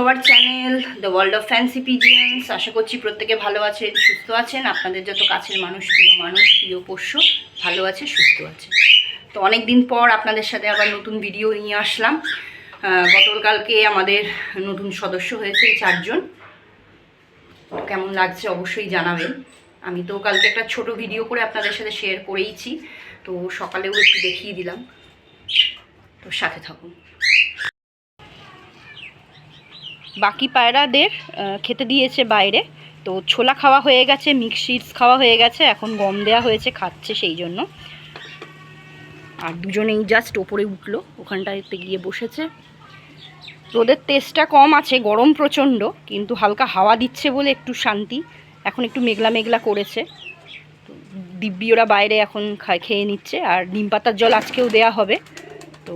Our channel the world of fancy pigeons আশা করছি প্রত্যেকে ভালো আছে সুস্থ আছেন। আপনাদের যত কাছের মানুষ, প্রিয় মানুষ, প্রিয় পোষ্য, ভালো আছে, সুস্থ আছে। তো অনেক দিন পর আপনাদের সাথে আবার নতুন ভিডিও নিয়ে আসলাম। গতকালকে আমাদের নতুন সদস্য হয়েছে এই চারজন। কেমন লাগছে অবশ্যই জানাবেন। আমি তো কালকে একটা ছোট ভিডিও করে আপনাদের সাথে শেয়ার করেইছি। তো সকালেও একটু দেখিয়ে দিলাম। তো সাথে থাকুন। বাকি পায়রাদের খেতে দিয়েছে বাইরে। তো ছোলা খাওয়া হয়ে গেছে, মিক্স খাওয়া হয়ে গেছে, এখন গম দেওয়া হয়েছে, খাচ্ছে সেই জন্য। আর দুজনেই জাস্ট ওপরে উঠল, ওখানটাতে গিয়ে বসেছে। রোদের তেজটা কম আছে, গরম প্রচণ্ড, কিন্তু হালকা হাওয়া দিচ্ছে বলে একটু শান্তি। এখন একটু মেঘলা মেঘলা করেছে। দিব্যি ওরা বাইরে এখন খেয়ে নিচ্ছে। আর নিম পাতার জল আজকেও দেয়া হবে। তো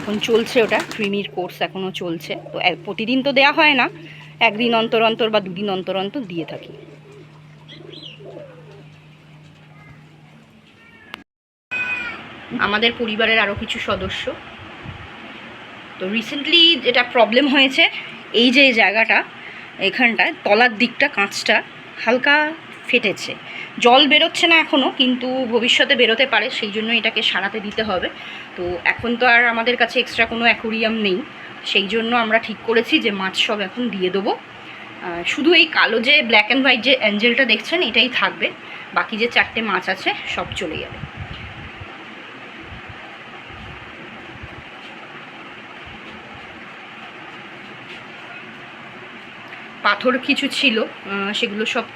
এখন চলছে ওটা, ক্রিমির কোর্স এখনও চলছে। তো প্রতিদিন তো দেয়া হয় না, একদিন অন্তর অন্তর বা দুদিন অন্তর অন্তর দিয়ে থাকি। আমাদের পরিবারের আরও কিছু সদস্য। তো রিসেন্টলি যেটা প্রবলেম হয়েছে, এই যে জায়গাটা, এখানটায়, তলার দিকটা, কাঁচটা, হালকা ফেটেছে। জল বেরোচ্ছে না এখনও কিন্তু ভবিষ্যতে বেরোতে পারে, সেই জন্য এটাকে সারাতে দিতে হবে। তো এখন তো আর আমাদের কাছে এক্সট্রা কোনো অ্যাকোরিয়াম নেই। সেই জন্য আমরা ঠিক করেছি যে মাছ সব এখন দিয়ে দেবো। শুধু এই কালো যে ব্ল্যাক অ্যান্ড হোয়াইট যে অ্যাঞ্জেলটা দেখছেন, এটাই থাকবে। বাকি যে চারটে মাছ আছে, সব চলে যাবে। পাথর কিছু ছিল সেগুলো সব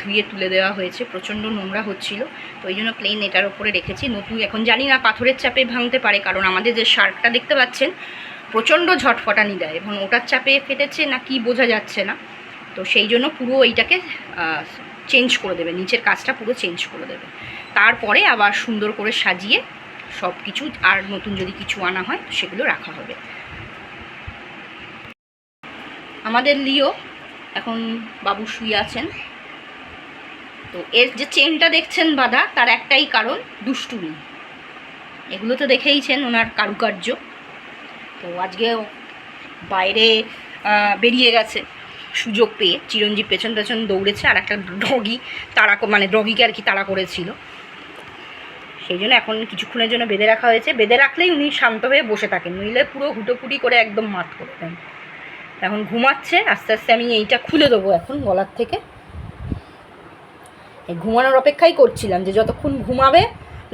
ধুয়ে তুলে দেওয়া হয়েছে, প্রচণ্ড নোংরা হচ্ছিল। তো ওই জন্য প্লেন এটার ওপরে রেখেছি। নতুন, এখন জানি না পাথরের চাপে ভাঙতে পারে, কারণ আমাদের যে শার্কটা দেখতে পাচ্ছেন, প্রচণ্ড ঝটফটানি দেয় এখন ওটার চাপে ফেটেছে না কি বোঝা যাচ্ছে না। তো সেই জন্য পুরো এইটাকে চেঞ্জ করে দেবে, নিচের কাজটা পুরো চেঞ্জ করে দেবে। তারপরে আবার সুন্দর করে সাজিয়ে সব কিছু আর নতুন যদি কিছু আনা হয়, সেগুলো রাখা হবে। আমাদের লিও এখন বাবু শুয়ে আছেন। তো এর যে চেনটা দেখছেন বাধা তার একটাই কারণ, দুষ্টুমি। এগুলো তো দেখেইছেন ওনার কারুকার্য। তো আজকে বাইরে বেরিয়ে গেছে। সুযোগ পেয়ে চিরঞ্জীব পেছন পেছন দৌড়েছে, আর একটা ডগি কো- মানে ডগিকে আর কি তাড়া করেছিল। সেই জন্য এখন কিছুক্ষণের জন্য বেঁধে রাখা হয়েছে। বেঁধে রাখলেই উনি শান্ত হয়ে বসে থাকেন, নইলে পুরো হুটোপুটি করে একদম মাত করে দেন এখন ঘুমাচ্ছে, আস্তে আস্তে আমি এইটা খুলে দেবো এখন গলার থেকে। এই ঘুমানোর অপেক্ষাই করছিলাম যে যতক্ষণ ঘুমাবে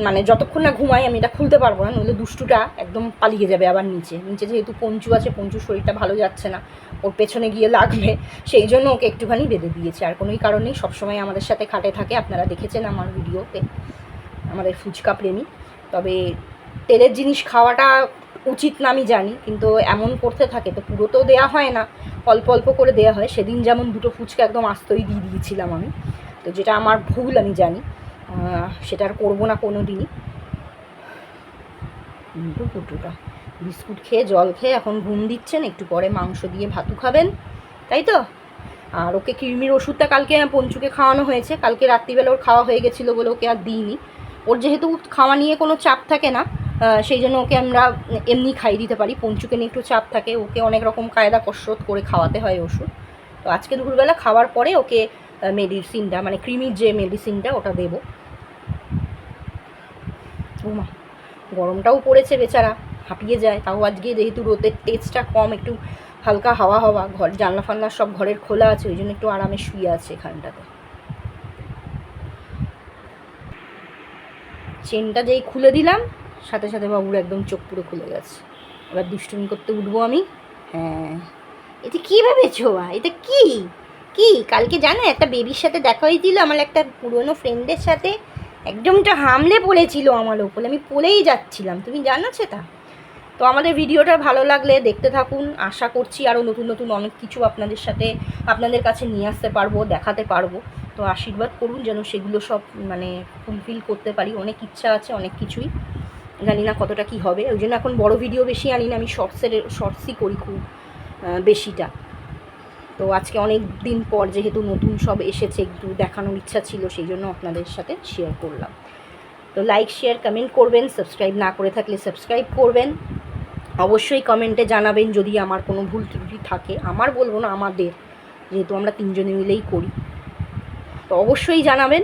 মানে যতক্ষণ না ঘুমাই আমি এটা খুলতে পারব না, নইলে দুষ্টুটা একদম পালিয়ে যাবে আবার নিচে। নিচে যেহেতু পঞ্চু আছে, পঞ্চুর শরীরটা ভালো যাচ্ছে না, ওর পেছনে গিয়ে লাগবে, সেই জন্য ওকে একটুখানি বেঁধে দিয়েছে। আর কোনোই কারণেই সবসময় আমাদের সাথে খাটে থাকে, আপনারা দেখেছেন আমার ভিডিওতে, আমাদের ফুচকা প্রেমী। তবে তেলের জিনিস খাওয়াটা উচিত না, আমি জানি, কিন্তু এমন করতে থাকে, তো পুরো তো দেওয়া হয় না, অল্প অল্প করে দেওয়া হয়। সেদিন যেমন দুটো ফুচকা একদম আস্তই দিয়ে দিয়েছিলাম আমি, তো যেটা আমার ভুল, আমি জানি সেটা আর করব না কোনো দিনই কিন্তু কুটুটা বিস্কুট খেয়ে, জল খেয়ে এখন ঘুম দিচ্ছেন, একটু পরে মাংস দিয়ে ভাতু খাবেন, তাই তো? আর ওকে কৃমির ওষুধটা কালকে পঞ্চুকে খাওয়ানো হয়েছে, কালকে রাত্রিবেলা ওর খাওয়া হয়ে গেছিল বলে ওকে আর দিইনি। ওর যেহেতু খাওয়া নিয়ে কোনো চাপ থাকে না সেই জন্য ওকে আমরা এমনি খাইয়ে দিতে পারি। পঞ্চুকে নিয়ে একটু চাপ থাকে, ওকে অনেক রকম কায়দা কসরত করে খাওয়াতে হয় ওষুধ। তো আজকে দুপুরবেলা খাওয়ার পরে ওকে মেডিসিনটা মানে ক্রিমির যে মেডিসিনটা ওটা দেবো। গরমটাও পড়েছে বেচারা, হাঁপিয়ে যায়। তাও আজকে যেহেতু রোদের তেজটা কম, একটু হালকা হাওয়া হাওয়া, ঘর, জানলা ফান্না সব ঘরের খোলা আছে, ওই জন্য একটু আরামে শুয়ে আছে এখানটাতে। চেনটা যেই খুলে দিলাম সাথে সাথে বাবুর একদম চোখ পুরো খুলে গেছে। এবার দুষ্টুমি করতে উঠবো আমি? হ্যাঁ। এটা কী ভেবেছো? এটা কি? কি? কালকে জানো একটা বেবির সাথে দেখা হয়েছিল, আমার একটা পুরনো ফ্রেন্ডের সাথে। একদমটা হামলে পড়েছিল আমার ওপরে। আমি পড়েই যাচ্ছিলাম, তুমি জানো সেটা? তো আমাদের ভিডিওটা ভালো লাগলে দেখতে থাকুন। আশা করছি আরও নতুন নতুন অনেক কিছু আপনাদের সাথে আপনাদের কাছে নিয়ে আসতে পারব, দেখাতে পারব। তো আশীর্বাদ করুন যেন সেগুলো সব মানে ফুলফিল করতে পারি। অনেক ইচ্ছা আছে, অনেক কিছুই। জানি না কতটা কি হবে, ওই জন্য এখন বড় ভিডিও বেশি আনি না, আমি শর্টসের শর্টসই করি খুব বেশিটা। তো আজকে অনেক দিন পর যেহেতু নতুন সব এসেছে, একটু দেখানোর ইচ্ছা ছিল, সেই জন্য আপনাদের সাথে শেয়ার করলাম। তো লাইক শেয়ার কমেন্ট করবেন সাবস্ক্রাইব না করে থাকলে সাবস্ক্রাইব করবেন। অবশ্যই কমেন্টে জানাবেন যদি আমার কোনো ভুল ত্রুটি থাকে, আমার বলব না, আমাদের, যেহেতু আমরা তিনজনে মিলেই করি। তো অবশ্যই জানাবেন।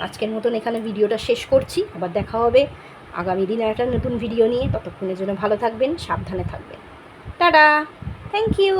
আজকের মতন এখানে ভিডিওটা শেষ করছি। আবার দেখা হবে আগামী দিন একটা নতুন ভিডিও নিয়ে। ততক্ষণের জন্য ভালো থাকবেন, সাবধানে থাকবেন। টাটা! Thank you